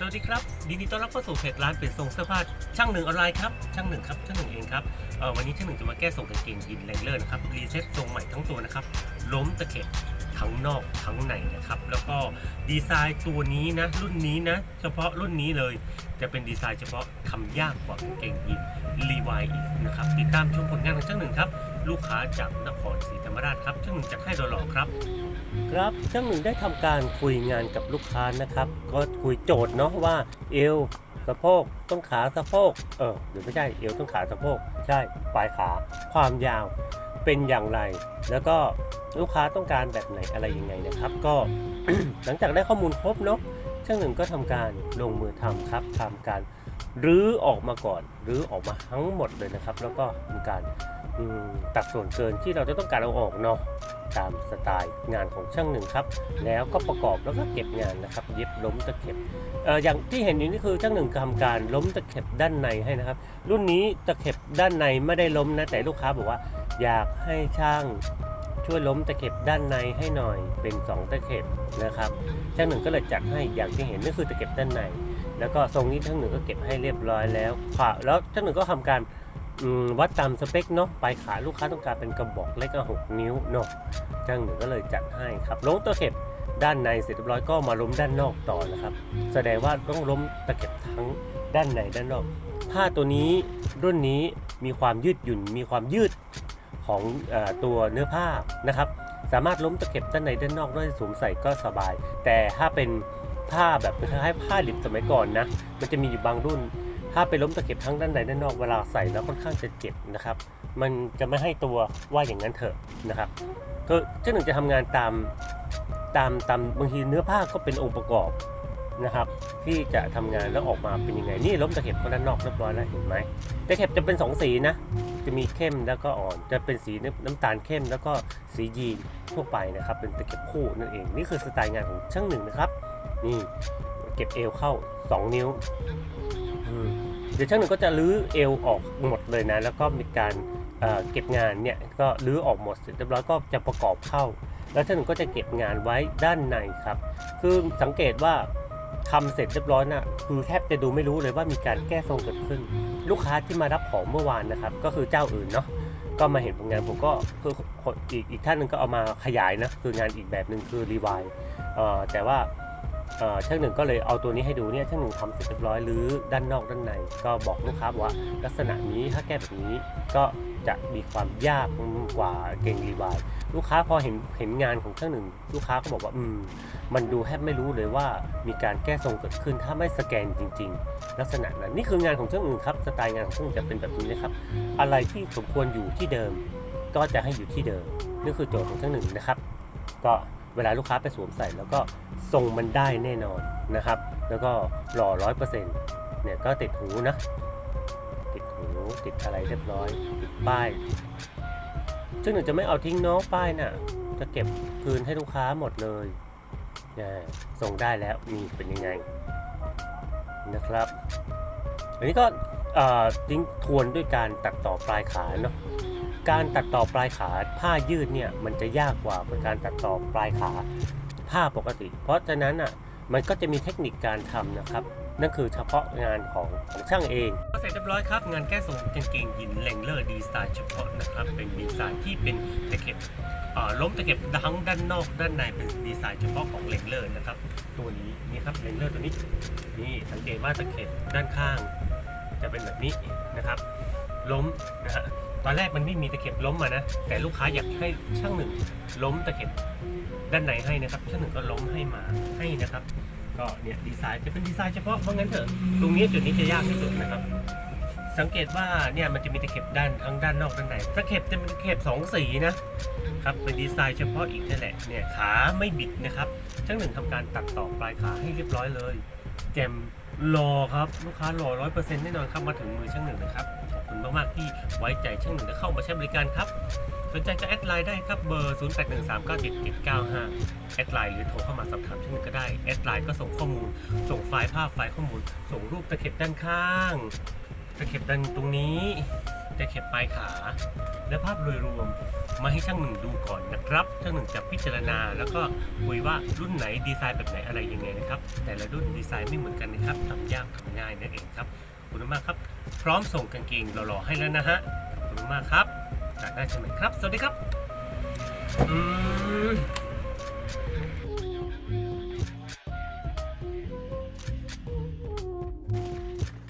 สวัสดีครับยินดีต้อนรับเข้าสู่เพจร้านเปลี่ยนทรงเสื้อผ้าช่างหนึ่งออนไลน์ครับช่างหนึ่งครับช่างหนึ่งเองครับเออวันนี้ช่างหนึ่งจะมาแก้ทรงกางเกงยีนแรงเลอร์นะครับรีเซ็ตทรงใหม่ทั้งตัวนะครับล้มตะเข็บทั้งนอกทั้งในนะครับแล้วก็ดีไซน์ตัวนี้นะรุ่นนี้นะเฉพาะรุ่นนี้เลยจะเป็นดีไซน์เฉพาะทำยากกว่ากางเกงยีนรีวายอีกนะครับติดตามชมผลงานของช่างหนึ่งครับลูกค้าจากนครศรีธรรมราชครับช่างหนึ่งจะให้ดอลลาร์ครับ ครับช่างหนึ่งได้ทำการคุยงานกับลูกค้านะครับ ก็คุยโจทย์เนาะว่าเอวสะโพกต้นขาสะโพกเออหรือไม่ใช่เอวต้นขาสะโพกใช่ปลายขา ความยาวเป็นอย่างไร แล้วก็ลูกค้าต้องการแบบไหนอะไรยังไงนะครับ ก็หลังจากได้ข้อมูลครบเนาะช่างหนึ่งก็ทำการลงมือทำครับทำการรื้อออกมาก่อนรื้อออกมาทั้งหมดเลยนะครับ แล้วก็ทำการตัดส่วนเกินที่เราจะต้องการเอาออกเนาะ ตามสไตล์งานของช่างหนึ่งครับ แล้วก็ประกอบแล้วก็เก็บงานนะครับ เย็บล้มตะเข็บเอออย่างที่เห็นอยู่นี่คือช่างหนึ่งทำการล้มตะเข็บด้านในให้นะครับ รุ่นนี้ตะเข็บด้านในไม่ได้ล้มนะแต่ลูกค้าบอกว่าอยากให้ช่างช่วยล้มตะเข็บด้านในให้หน่อยเป็นสองตะเข็บนะครับช่างหนึ่งก็เลยจัดให้อย่างที่เห็นนี่คือตะเข็บด้านใน แล้วก็ทรงนี้ช่างหนึ่งก็เก็บให้เรียบร้อยแล้วค่ะแล้วช่างหนึ่งก็ทำการ วัดตามสเปคเนาะปลายขาลูกค้าต้องการเป็นกระบอกเล็กก็หกนิ้วเนาะช่างหนึ่งก็เลยจัดให้ครับล้มตะเข็บด้านในเสร็จเรียบร้อยก็มาล้มด้านนอกต่อนะครับ แสดงว่าต้องล้มตะเข็บทั้งด้านในด้านนอก ผ้าตัวนี้รุ่นนี้มีความยืดหยุ่น มีความยืดของอตัวเนื้อผ้านะครับ สามารถล้มตะเข็บด้านในด้านนอกด้วยสวมใส่ก็สบาย แต่ถ้าเป็นผ้าแบบคล้ายผ้าดิบสมัยก่อนนะมันจะมีอยู่บางรุ่น ถ้าไปล้มตะเข็บทั้งด้านในด้านนอกเวลาใส่แล้วค่อนข้างจะเจ็บนะครับ มันจะไม่ให้ตัวว่าอย่างนั้นเถอะนะครับก็เจ้าหนึ่งจะทำงานตามตามตามบางทีเนื้อผ้าก็เป็นองค์ประกอบนะครับ ที่จะทำงานแล้วออกมาเป็นยังไง นี่ล้มตะเข็บก็ด้านนอกเรียบร้อยแล้วเห็นไหมตะเข็บจะเป็นสองสีนะ จะมีเข้มแล้วก็อ่อน จะเป็นสีน้ำตาลเข้ม แล้วก็สียีนทั่วไปนะครับ เป็นตะเข็บคู่นั่นเอง นี่คือสไตล์งานของช่างหนึ่งนะครับ นี่เก็บเอวเข้า 2 นิ้ว เดี๋ยวช่างหนึ่งก็จะรื้อเอวออกหมดเลยนะ แล้วก็มีการเเก็บงานเนี่ยก็รื้อออกหมดเสร็จเรียบร้อยก็จะประกอบเข้า แล้วท่านก็จะเก็บงานไว้ด้านในครับ คือสังเกตว่าทำเสร็จเรียบร้อยน่ะคือแทบจะดูไม่รู้เลยว่ามีการแก้ทรงเกิดขึ้น ลูกค้าที่มารับของเมื่อวานนะครับ ก็คือเจ้าอื่นเนาะก็มาเห็นผลงานผมก็คืออีกอีกท่านหนึ่งก็เอามาขยายนะคืองานอีกแบบหนึ่งคือรีวายแต่ว่า ช่างหนึ่งก็เลยเอาตัวนี้ให้ดูเนี่ยช่างหนึ่งทำเสร็จเรียบร้อยหรือด้านนอกด้านใน ก็บอกลูกค้าว่าลักษณะนี้ถ้าแก้แบบนี้ก็จะมีความยากกว่าเก่งรีวายลูกค้าพอเห็นเห็นงานของช่างหนึ่ง ลูกค้าก็บอกว่าอืมมันดูแทบไม่รู้เลยว่ามีการแก้ทรงเกิดขึ้นถ้าไม่สแกนจริง ๆ ลักษณะนั้นนี่คืองานของช่างหนึ่งครับสไตล์งานของช่างหนึ่งจะเป็นแบบนี้นะครับ อะไรที่สมควรอยู่ที่เดิม ก็จะให้อยู่ที่เดิมนี่คือโจทย์ของช่างหนึ่งนะครับ ก็ เวลาลูกค้าไปสวมใส่ แล้วก็ทรงมันได้แน่นอนนะครับ แล้วก็หล่อร้อยเปอร์เซ็นต์เนี่ยก็ติดหูนะ ติดหูติดอะไรเรียบร้อยติดป้าย ซึ่งหนึ่งจะไม่เอาทิ้งน้องป้ายน่ะ จะเก็บคืนให้ลูกค้าหมดเลยเนี่ยส่งได้แล้วมีเป็นยังไงนะครับ อันนี้ก็เออทิ้งทวนด้วยการตัดต่อปลายขาเนาะ การตัดต่อปลายขาผ้ายืดเนี่ยมันจะยากกว่าการตัดต่อปลายขาผ้าปกติ เพราะฉะนั้นอะมันก็จะมีเทคนิคการทำนะครับ นั่นคือเฉพาะงานของของช่างเองเสร็จเรียบร้อยครับ งานแก้ทรงกางเกงยีนแลงเลอร์ดีไซน์เฉพาะนะครับ เป็นดีไซน์ที่เป็นตะเข็บล้มตะเข็บทั้งด้านนอกด้านในเป็นดีไซน์เฉพาะของแลงเลอร์นะครับ ตัวนี้นี่ครับแลงเลอร์ตัวนี้นี่สังเกตว่าตะเข็บด้านข้าง จะเป็นแบบนี้นะครับ ล้มนะฮะ ตอนแรกมันไม่มีตะเข็บล้มมานะ แต่ลูกค้าอยากให้ช่างหนึ่งล้มตะเข็บด้านในให้นะครับ ช่างหนึ่งก็ล้มให้มาให้นะครับ ก็เนี่ยดีไซน์จะเป็นดีไซน์เฉพาะเพราะงั้นเถอะตรงนี้จุดนี้จะยากที่สุดนะครับ สังเกตว่าเนี่ยมันจะมีตะเข็บด้านทั้งด้านนอกด้านในตะเข็บจะเป็นตะเข็บสองสีนะครับเป็นดีไซน์เฉพาะอีกนั่นแหละเนี่ยขาไม่บิดนะครับช่างหนึ่งทำการตัดต่อปลายขาให้เรียบร้อยเลยแจมรอครับลูกค้ารอร้อยเปอร์เซ็นต์แน่นอนครับมาถึงมือช่างหนึ่งนะครับขอบ คุณมากๆที่ไว้ใจช่างหนึ่งและเข้ามาใช้บริการครับ สนใจจะแอดไลน์ได้ครับเบอร์ 0813977795 แอดไลน์หรือโทรเข้ามาสอบถามช่างหนึ่งก็ได้ แอดไลน์ก็ส่งข้อมูล ส่งไฟล์ภาพไฟล์ข้อมูล ส่งรูปตะเข็บด้านข้าง ตะเข็บด้านตรงนี้ ตะเข็บปลายขา และภาพโดยรวมมาให้ช่างหนึ่งดูก่อนนะครับ ช่างหนึ่งจะพิจารณาแล้วก็คุยว่ารุ่นไหนดีไซน์แบบไหนอะไรยังไงนะครับ แต่ละรุ่นดีไซน์ไม่เหมือนกันนะครับทำยากทำง่ายนั่นเองครับขอบคุณมากครับ ร้อมส่งกางเกงหล่อๆให้แล้วนะฮะขอบคุณมากครับจากได้ใช่ไหมครับ สวัสดีครับ อืม